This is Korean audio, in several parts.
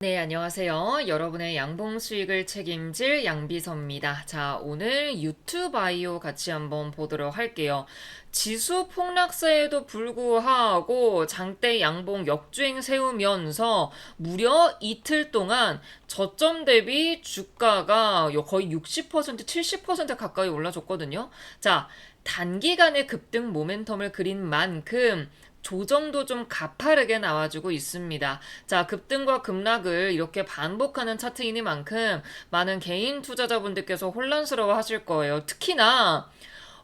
네, 안녕하세요. 여러분의 양봉 수익을 책임질 양비서입니다. 자, 오늘 유튜바이오 같이 한번 보도록 할게요. 지수 폭락세에도 불구하고 장대 양봉 역주행 세우면서 무려 이틀 동안 저점 대비 주가가 거의 60% 70% 가까이 올라줬거든요. 자, 단기간에 급등 모멘텀을 그린 만큼 조정도 좀 가파르게 나와주고 있습니다. 자, 급등과 급락을 이렇게 반복하는 차트이니만큼 많은 개인 투자자분들께서 혼란스러워 하실 거예요. 특히나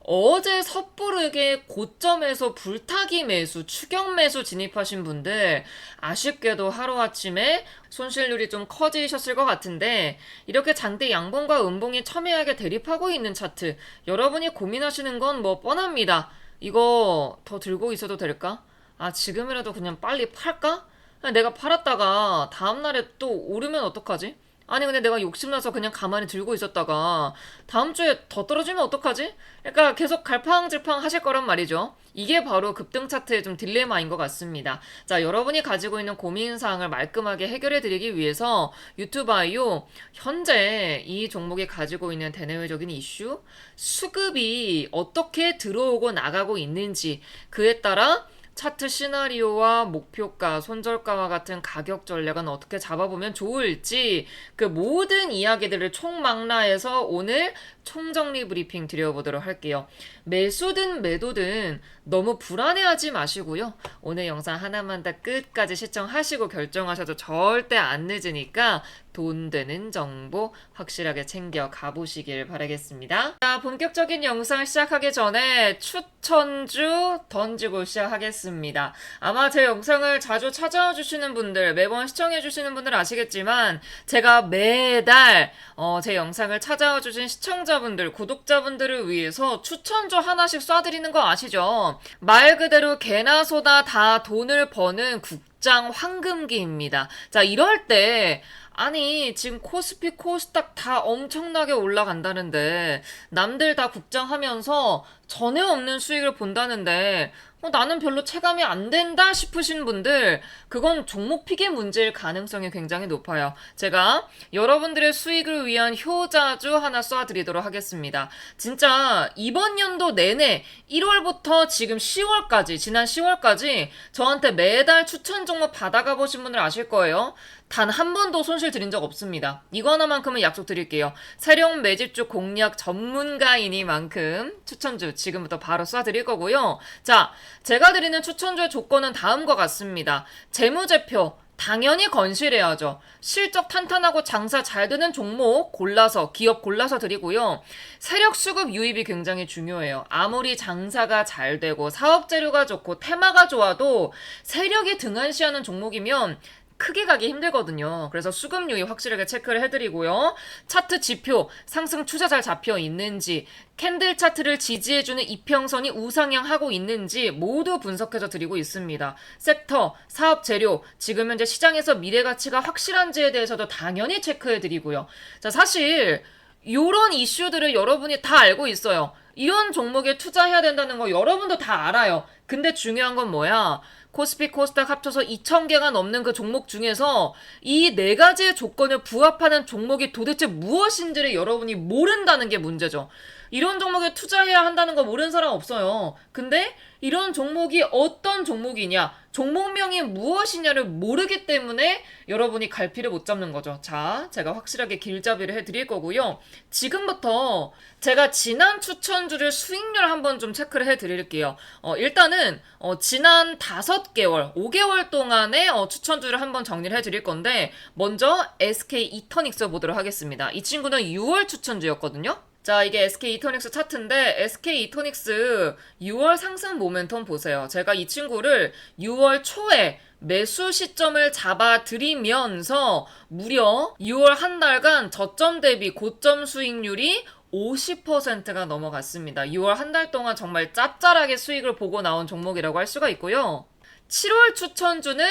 어제 섣부르게 고점에서 불타기 매수, 추격 매수 진입하신 분들 아쉽게도 하루아침에 손실률이 좀 커지셨을 것 같은데 이렇게 장대 양봉과 음봉이 첨예하게 대립하고 있는 차트 여러분이 고민하시는 건 뭐 뻔합니다. 이거 더 들고 있어도 될까? 아, 지금이라도 그냥 빨리 팔까? 내가 팔았다가 다음날에 또 오르면 어떡하지? 아니, 근데 내가 욕심나서 그냥 가만히 들고 있었다가 다음 주에 더 떨어지면 어떡하지? 그러니까 계속 갈팡질팡 하실 거란 말이죠. 이게 바로 급등 차트의 좀 딜레마인 것 같습니다. 자, 여러분이 가지고 있는 고민사항을 말끔하게 해결해 드리기 위해서 유튜브아이오 현재 이 종목이 가지고 있는 대내외적인 이슈, 수급이 어떻게 들어오고 나가고 있는지 그에 따라 차트 시나리오와 목표가, 손절가와 같은 가격 전략은 어떻게 잡아보면 좋을지 그 모든 이야기들을 총망라해서 오늘 총정리 브리핑 드려보도록 할게요. 매수든 매도든 너무 불안해하지 마시고요. 오늘 영상 하나만 다 끝까지 시청하시고 결정하셔도 절대 안 늦으니까 돈 되는 정보 확실하게 챙겨 가보시길 바라겠습니다. 자, 본격적인 영상 시작하기 전에 추천주 던지고 시작하겠습니다. 아마 제 영상을 자주 찾아와 주시는 분들, 매번 시청해 주시는 분들 아시겠지만 제가 매달 어, 제 영상을 찾아와 주신 시청자분들, 구독자분들을 위해서 추천주 하나씩 쏴드리는 거 아시죠? 말 그대로 개나 소나 다 돈을 버는 국 장 황금기입니다. 자, 이럴 때 아니, 지금 코스피, 코스닥 다 엄청나게 올라간다는데, 남들 다 국장하면서 전혀 없는 수익을 본다는데, 어, 나는 별로 체감이 안 된다 싶으신 분들, 그건 종목 픽의 문제일 가능성이 굉장히 높아요. 제가 여러분들의 수익을 위한 효자주 하나 쏴드리도록 하겠습니다. 진짜 이번 연도 내내 1월부터 지금 10월까지, 지난 10월까지 저한테 매달 추천 종목 받아가 보신 분들 아실 거예요. 단 한 번도 손실 드린 적 없습니다. 이거 하나만큼은 약속 드릴게요. 세력 매집주 공략 전문가이니만큼 추천주 지금부터 바로 쏴드릴 거고요. 자, 제가 드리는 추천주의 조건은 다음과 같습니다. 재무제표, 당연히 건실해야죠. 실적 탄탄하고 장사 잘 되는 종목 골라서, 기업 골라서 드리고요. 세력 수급 유입이 굉장히 중요해요. 아무리 장사가 잘 되고 사업 재료가 좋고 테마가 좋아도 세력이 등한시하는 종목이면 크게 가기 힘들거든요. 그래서 수급 유입 확실하게 체크를 해드리고요. 차트 지표, 상승 추세 잘 잡혀 있는지, 캔들 차트를 지지해주는 이평선이 우상향하고 있는지 모두 분석해서 드리고 있습니다. 섹터, 사업 재료, 지금 현재 시장에서 미래 가치가 확실한지에 대해서도 당연히 체크해드리고요. 자, 사실, 요런 이슈들을 여러분이 다 알고 있어요. 이런 종목에 투자해야 된다는 거 여러분도 다 알아요. 근데 중요한 건 뭐야? 코스피 코스닥 합쳐서 2,000개가 넘는 그 종목 중에서 이 네 가지의 조건을 부합하는 종목이 도대체 무엇인지를 여러분이 모른다는 게 문제죠. 이런 종목에 투자해야 한다는 거 모르는 사람 없어요. 근데 이런 종목이 어떤 종목이냐, 종목명이 무엇이냐를 모르기 때문에 여러분이 갈피를 못 잡는 거죠. 자, 제가 확실하게 길잡이를 해드릴 거고요. 지금부터 제가 지난 추천주를 수익률 한번 좀 체크를 해드릴게요. 어, 일단은 어, 지난 5개월, 5개월 동안의 어, 추천주를 한번 정리를 해드릴 건데 먼저 SK 이터닉스 보도록 하겠습니다. 이 친구는 6월 추천주였거든요. 자, 이게 SK 이토닉스 차트인데 SK 이토닉스 6월 상승 모멘텀 보세요. 제가 이 친구를 6월 초에 매수 시점을 잡아드리면서 무려 6월 한 달간 저점 대비 고점 수익률이 50%가 넘어갔습니다. 6월 한 달 동안 정말 짭짤하게 수익을 보고 나온 종목이라고 할 수가 있고요. 7월 추천주는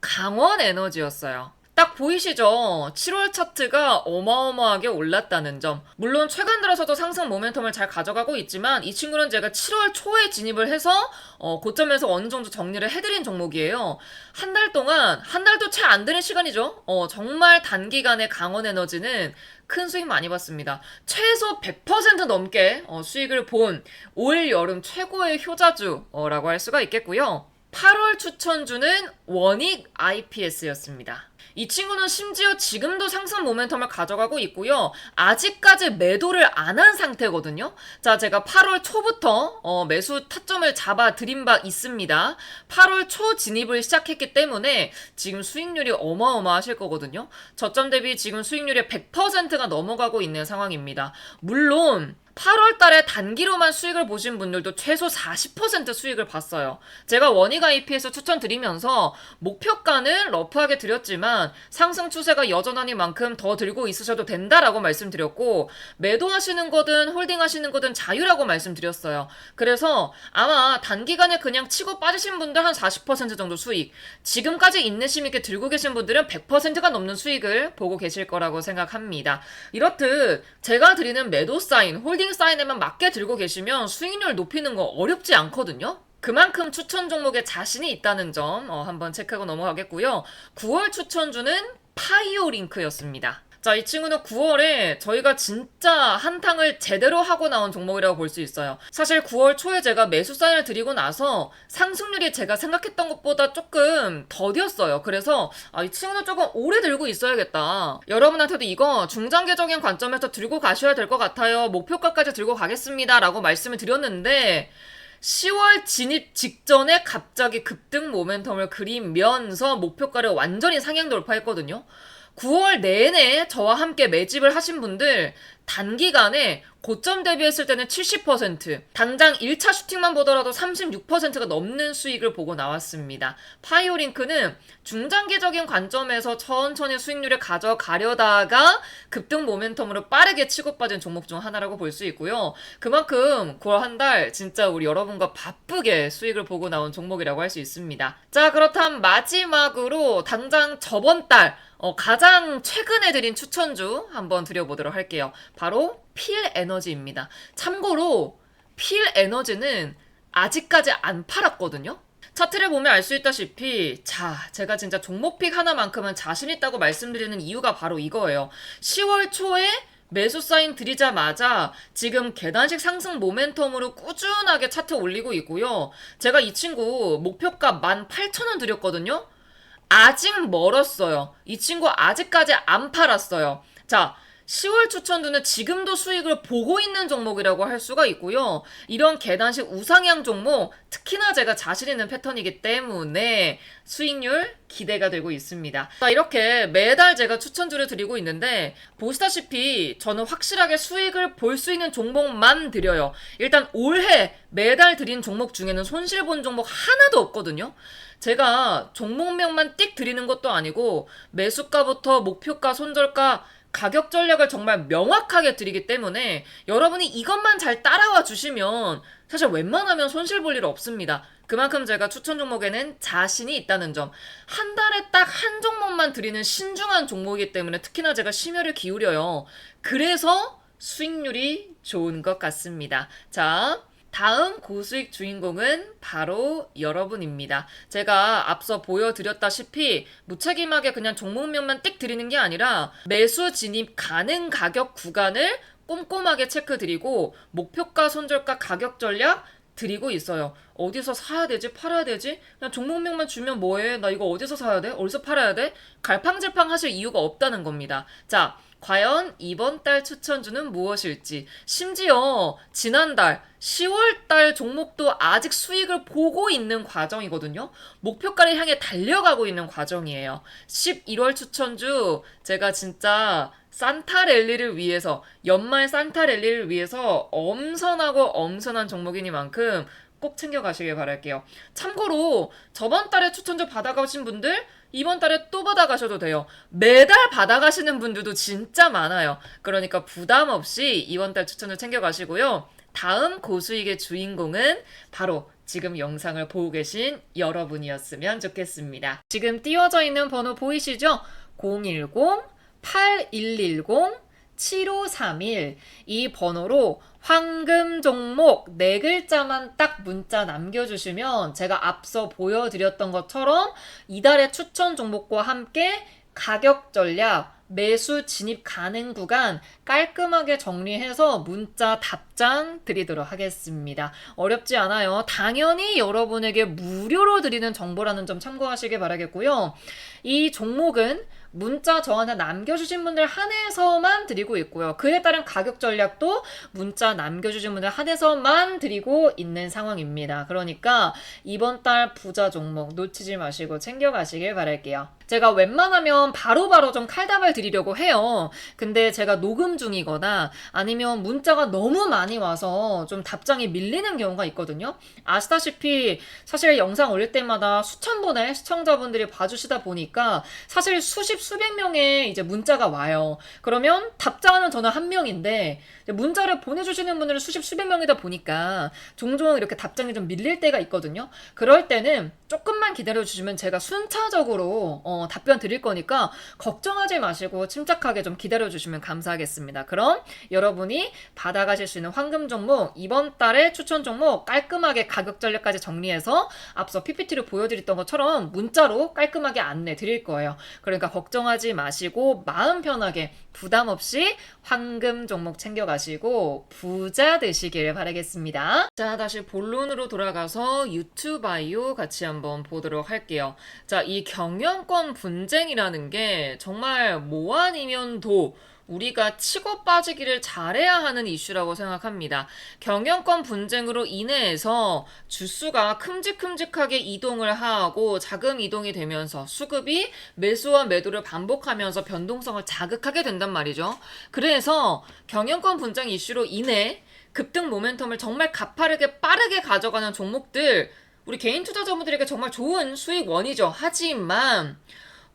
강원 에너지였어요. 딱 보이시죠? 7월 차트가 어마어마하게 올랐다는 점. 물론 최근 들어서도 상승 모멘텀을 잘 가져가고 있지만 이 친구는 제가 7월 초에 진입을 해서 어, 고점에서 어느 정도 정리를 해드린 종목이에요. 한 달 동안 한 달도 채 안 되는 시간이죠. 어, 정말 단기간에 강원 에너지는 큰 수익 많이 봤습니다. 최소 100% 넘게 어, 수익을 본 올 여름 최고의 효자주라고 할 수가 있겠고요. 8월 추천주는 원익 IPS였습니다. 이 친구는 심지어 지금도 상승 모멘텀을 가져가고 있고요. 아직까지 매도를 안 한 상태거든요. 자, 제가 8월 초부터 어, 매수 타점을 잡아 드린 바 있습니다. 8월 초 진입을 시작했기 때문에 지금 수익률이 어마어마하실 거거든요. 저점 대비 지금 수익률이 100%가 넘어가고 있는 상황입니다. 물론 8월 달에 단기로만 수익을 보신 분들도 최소 40% 수익을 봤어요. 제가 원익 IP에서 추천드리면서 목표가는 러프하게 드렸지만 상승 추세가 여전하니 만큼 더 들고 있으셔도 된다라고 말씀드렸고 매도하시는 거든 홀딩하시는 거든 자유라고 말씀드렸어요. 그래서 아마 단기간에 그냥 치고 빠지신 분들 한 40% 정도 수익 지금까지 인내심 있게 들고 계신 분들은 100%가 넘는 수익을 보고 계실 거라고 생각합니다. 이렇듯 제가 드리는 매도 사인, 홀딩 사인에만 맞게 들고 계시면 수익률 높이는 거 어렵지 않거든요. 그만큼 추천 종목에 자신이 있다는 점 어, 한번 체크하고 넘어가겠고요. 9월 추천주는 파이오 링크였습니다. 자, 이 친구는 9월에 저희가 진짜 한탕을 제대로 하고 나온 종목이라고 볼 수 있어요. 사실 9월 초에 제가 매수 사인을 드리고 나서 상승률이 제가 생각했던 것보다 조금 더디었어요. 그래서 아, 이 친구는 조금 오래 들고 있어야겠다. 여러분한테도 이거 중장기적인 관점에서 들고 가셔야 될 것 같아요. 목표가까지 들고 가겠습니다. 라고 말씀을 드렸는데 10월 진입 직전에 갑자기 급등 모멘텀을 그리면서 목표가를 완전히 상향 돌파했거든요. 9월 내내 저와 함께 매집을 하신 분들 단기간에 고점 대비했을 때는 70%, 당장 1차 슈팅만 보더라도 36%가 넘는 수익을 보고 나왔습니다. 파이오링크는 중장기적인 관점에서 천천히 수익률을 가져가려다가 급등 모멘텀으로 빠르게 치고 빠진 종목 중 하나라고 볼 수 있고요. 그만큼 9월 한달 진짜 우리 여러분과 바쁘게 수익을 보고 나온 종목이라고 할 수 있습니다. 자, 그렇다면 마지막으로 당장 저번 달 어, 가장 최근에 드린 추천주 한번 드려보도록 할게요. 바로 필 에너지입니다. 참고로 필 에너지는 아직까지 안 팔았거든요. 차트를 보면 알 수 있다시피 자 제가 진짜 종목픽 하나만큼은 자신 있다고 말씀드리는 이유가 바로 이거예요. 10월 초에 매수 사인 드리자마자 지금 계단식 상승 모멘텀으로 꾸준하게 차트 올리고 있고요. 제가 이 친구 목표가 18,000원 드렸거든요. 아직 멀었어요. 이 친구 아직까지 안 팔았어요. 자, 10월 추천두는 지금도 수익을 보고 있는 종목이라고 할 수가 있고요. 이런 계단식 우상향 종목, 특히나 제가 자신 있는 패턴이기 때문에 수익률 기대가 되고 있습니다. 자, 이렇게 매달 제가 추천주를 드리고 있는데, 보시다시피 저는 확실하게 수익을 볼 수 있는 종목만 드려요. 일단 올해 매달 드린 종목 중에는 손실 본 종목 하나도 없거든요. 제가 종목명만 띡 드리는 것도 아니고, 매수가부터 목표가, 손절가, 가격 전략을 정말 명확하게 드리기 때문에 여러분이 이것만 잘 따라와 주시면 사실 웬만하면 손실 볼 일 없습니다. 그만큼 제가 추천 종목에는 자신이 있다는 점. 한 달에 딱 한 종목만 드리는 신중한 종목이기 때문에 특히나 제가 심혈을 기울여요. 그래서 수익률이 좋은 것 같습니다. 자, 다음 고수익 주인공은 바로 여러분입니다. 제가 앞서 보여드렸다시피 무책임하게 그냥 종목명만 띡 드리는 게 아니라 매수 진입 가능 가격 구간을 꼼꼼하게 체크 드리고 목표가, 손절가, 가격 전략 드리고 있어요. 어디서 사야 되지? 팔아야 되지? 그냥 종목명만 주면 뭐해? 나 이거 어디서 사야 돼? 어디서 팔아야 돼? 갈팡질팡 하실 이유가 없다는 겁니다. 자, 과연 이번 달 추천주는 무엇일지, 심지어 지난달 10월 달 종목도 아직 수익을 보고 있는 과정이거든요. 목표가를 향해 달려가고 있는 과정이에요. 11월 추천주 제가 진짜 산타 랠리를 위해서 연말 산타 랠리를 위해서 엄선하고 엄선한 종목이니만큼 꼭 챙겨가시길 바랄게요. 참고로 저번 달에 추천주 받아가신 분들 이번 달에 또 받아가셔도 돼요. 매달 받아가시는 분들도 진짜 많아요. 그러니까 부담 없이 이번 달 추천을 챙겨가시고요. 다음 고수익의 주인공은 바로 지금 영상을 보고 계신 여러분이었으면 좋겠습니다. 지금 띄워져 있는 번호 보이시죠? 010-8110-7531 이 번호로 황금 종목 네 글자만 딱 문자 남겨주시면 제가 앞서 보여드렸던 것처럼 이달의 추천 종목과 함께 가격 전략, 매수 진입 가능 구간 깔끔하게 정리해서 문자 답장 드리도록 하겠습니다. 어렵지 않아요. 당연히 여러분에게 무료로 드리는 정보라는 점 참고하시길 바라겠고요. 이 종목은 문자 저한테 남겨주신 분들 한해서만 드리고 있고요. 그에 따른 가격 전략도 문자 남겨주신 분들 한해서만 드리고 있는 상황입니다. 그러니까 이번 달 부자 종목 놓치지 마시고 챙겨가시길 바랄게요. 제가 웬만하면 바로바로 좀 칼답을 드리려고 해요. 근데 제가 녹음 중이거나 아니면 문자가 너무 많이 와서 좀 답장이 밀리는 경우가 있거든요. 아시다시피 사실 영상 올릴 때마다 수천 번의 시청자분들이 봐주시다 보니까 사실 수십 수백 명의 이제 문자가 와요. 그러면 답장하는 저는 한 명인데 문자를 보내주시는 분들은 수십 수백 명이다 보니까 종종 이렇게 답장이 좀 밀릴 때가 있거든요. 그럴 때는 조금만 기다려주시면 제가 순차적으로 어, 답변 드릴 거니까 걱정하지 마시고 침착하게 좀 기다려주시면 감사하겠습니다. 그럼 여러분이 받아가실 수 있는 황금 종목 이번 달의 추천 종목 깔끔하게 가격 전략까지 정리해서 앞서 PPT로 보여드렸던 것처럼 문자로 깔끔하게 안내 드릴 거예요. 그러니까 걱정하지 마시고 마음 편하게 부담 없이 황금 종목 챙겨가시고 부자 되시길 바라겠습니다. 자, 다시 본론으로 돌아가서 유튜바이오 같이 한번 보도록 할게요. 자, 이 경영권 분쟁이라는 게 정말 뭐 아니면 도 우리가 치고 빠지기를 잘해야 하는 이슈라고 생각합니다. 경영권 분쟁으로 인해서 주수가 큼직큼직하게 이동을 하고 자금 이동이 되면서 수급이 매수와 매도를 반복하면서 변동성을 자극하게 된단 말이죠. 그래서 경영권 분쟁 이슈로 인해 급등 모멘텀을 정말 가파르게 빠르게 가져가는 종목들 우리 개인 투자자분들에게 정말 좋은 수익원이죠. 하지만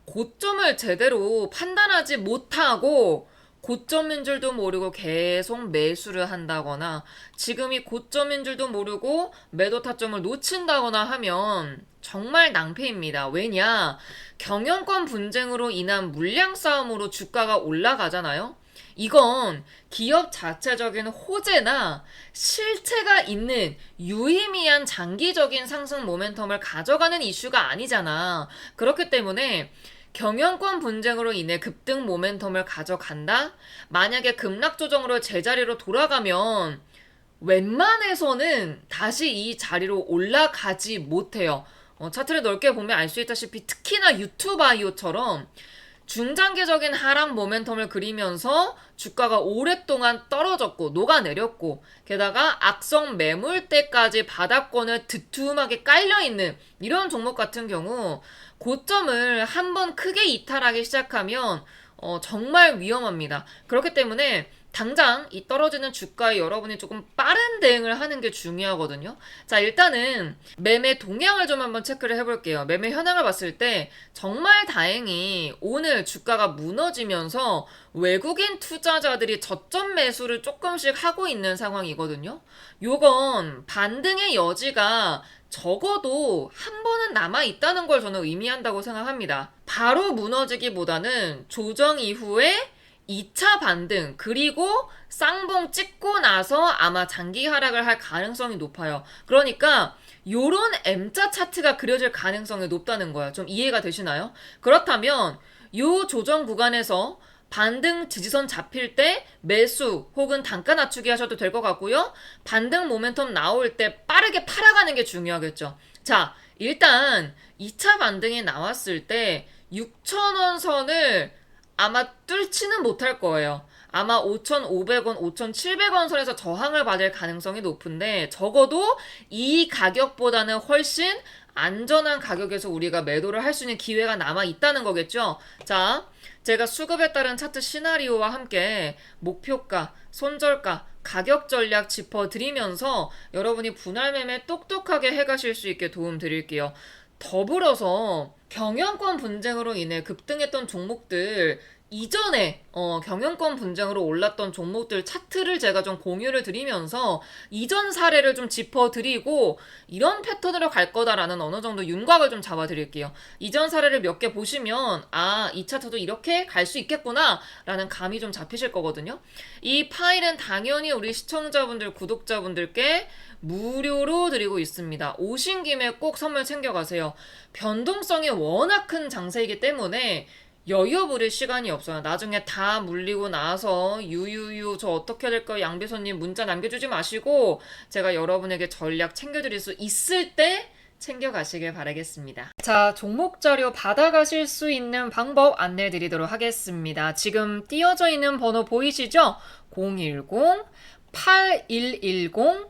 고점을 제대로 판단하지 못하고 고점인 줄도 모르고 계속 매수를 한다거나 지금이 고점인 줄도 모르고 매도 타점을 놓친다거나 하면 정말 낭패입니다. 왜냐? 경영권 분쟁으로 인한 물량 싸움으로 주가가 올라가잖아요. 이건 기업 자체적인 호재나 실체가 있는 유의미한 장기적인 상승 모멘텀을 가져가는 이슈가 아니잖아. 그렇기 때문에 경영권 분쟁으로 인해 급등 모멘텀을 가져간다? 만약에 급락 조정으로 제자리로 돌아가면 웬만해서는 다시 이 자리로 올라가지 못해요. 어, 차트를 넓게 보면 알 수 있다시피 특히나 유튜바이오처럼 중장기적인 하락 모멘텀을 그리면서 주가가 오랫동안 떨어졌고 녹아내렸고 게다가 악성 매물대까지 바닥권을 두툼하게 깔려있는 이런 종목 같은 경우 고점을 한번 크게 이탈하기 시작하면 어, 정말 위험합니다. 그렇기 때문에 당장 이 떨어지는 주가에 여러분이 조금 빠른 대응을 하는 게 중요하거든요. 자, 일단은 매매 동향을 좀 한번 체크를 해볼게요. 매매 현황을 봤을 때 정말 다행히 오늘 주가가 무너지면서 외국인 투자자들이 저점 매수를 조금씩 하고 있는 상황이거든요. 요건 반등의 여지가 적어도 한 번은 남아 있다는 걸 저는 의미한다고 생각합니다. 바로 무너지기보다는 조정 이후에 2차 반등 그리고 쌍봉 찍고 나서 아마 장기 하락을 할 가능성이 높아요. 그러니까 요런 M자 차트가 그려질 가능성이 높다는 거예요. 좀 이해가 되시나요? 그렇다면 요 조정 구간에서 반등 지지선 잡힐 때 매수 혹은 단가 낮추기 하셔도 될 것 같고요. 반등 모멘텀 나올 때 빠르게 팔아가는 게 중요하겠죠. 자, 일단 2차 반등이 나왔을 때 6,000원 선을 아마 뚫지는 못할 거예요. 아마 5,500원, 5,700원 선에서 저항을 받을 가능성이 높은데 적어도 이 가격보다는 훨씬 안전한 가격에서 우리가 매도를 할 수 있는 기회가 남아 있다는 거겠죠. 자, 제가 수급에 따른 차트 시나리오와 함께 목표가, 손절가, 가격 전략 짚어드리면서 여러분이 분할 매매 똑똑하게 해가실 수 있게 도움 드릴게요. 더불어서 경영권 분쟁으로 인해 급등했던 종목들 이전에 어, 경영권 분쟁으로 올랐던 종목들 차트를 제가 좀 공유를 드리면서 이전 사례를 좀 짚어드리고 이런 패턴으로 갈 거다라는 어느 정도 윤곽을 좀 잡아드릴게요. 이전 사례를 몇 개 보시면 아, 이 차트도 이렇게 갈 수 있겠구나라는 감이 좀 잡히실 거거든요. 이 파일은 당연히 우리 시청자분들, 구독자분들께 무료로 드리고 있습니다. 오신 김에 꼭 선물 챙겨가세요. 변동성이 워낙 큰 장세이기 때문에 여유 부릴 시간이 없어요. 나중에 다 물리고 나서 유유유 저 어떻게 될까요? 양비손님 문자 남겨주지 마시고 제가 여러분에게 전략 챙겨드릴 수 있을 때 챙겨가시길 바라겠습니다. 자, 종목 자료 받아가실 수 있는 방법 안내 드리도록 하겠습니다. 지금 띄어져 있는 번호 보이시죠? 010 8110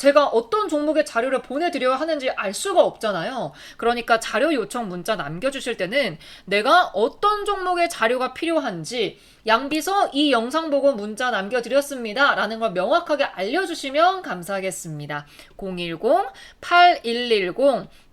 제가 어떤 종목의 자료를 보내드려야 하는지 알 수가 없잖아요. 그러니까 자료 요청 문자 남겨주실 때는 내가 어떤 종목의 자료가 필요한지 양비서 이 영상 보고 문자 남겨드렸습니다. 라는 걸 명확하게 알려주시면 감사하겠습니다. 010-8110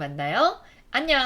만나요. 안녕!